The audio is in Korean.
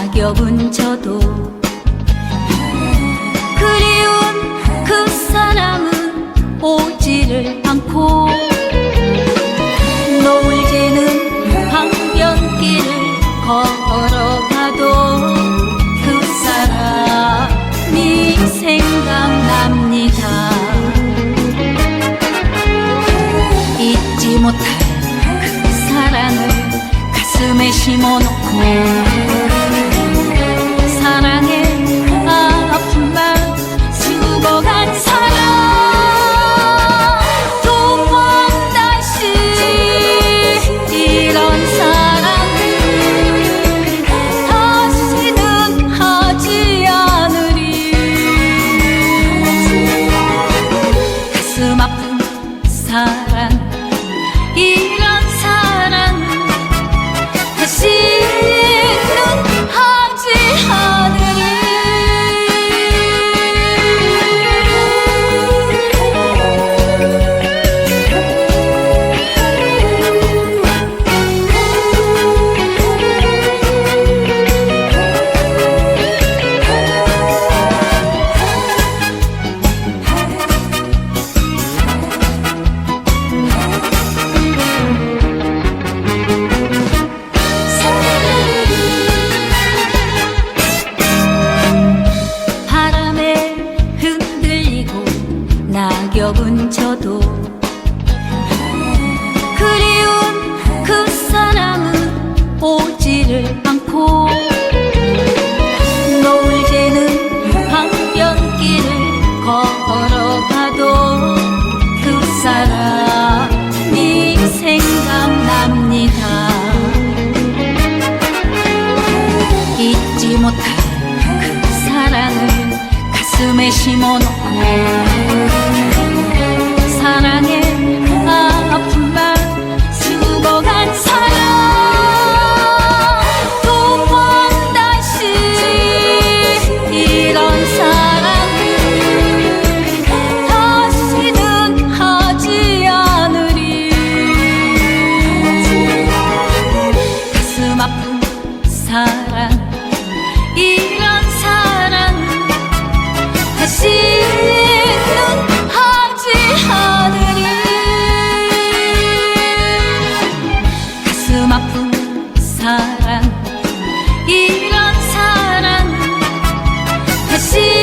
낙엽은 져도 그리운 그 사람은 오지를 않고 노을 지는 강변길을 걸어가도 그 사람이 생각납니다. 잊지 못할 그 사랑을 가슴에 심어놓고 심어놓고 사랑의 아픔만 수고한 사람 또 번 다시 이런 사랑을 다시는 하지 않리. 가슴 아픈 사랑 이 시는 하지 않으리 가슴 아픈 사랑 이런 사랑. 다시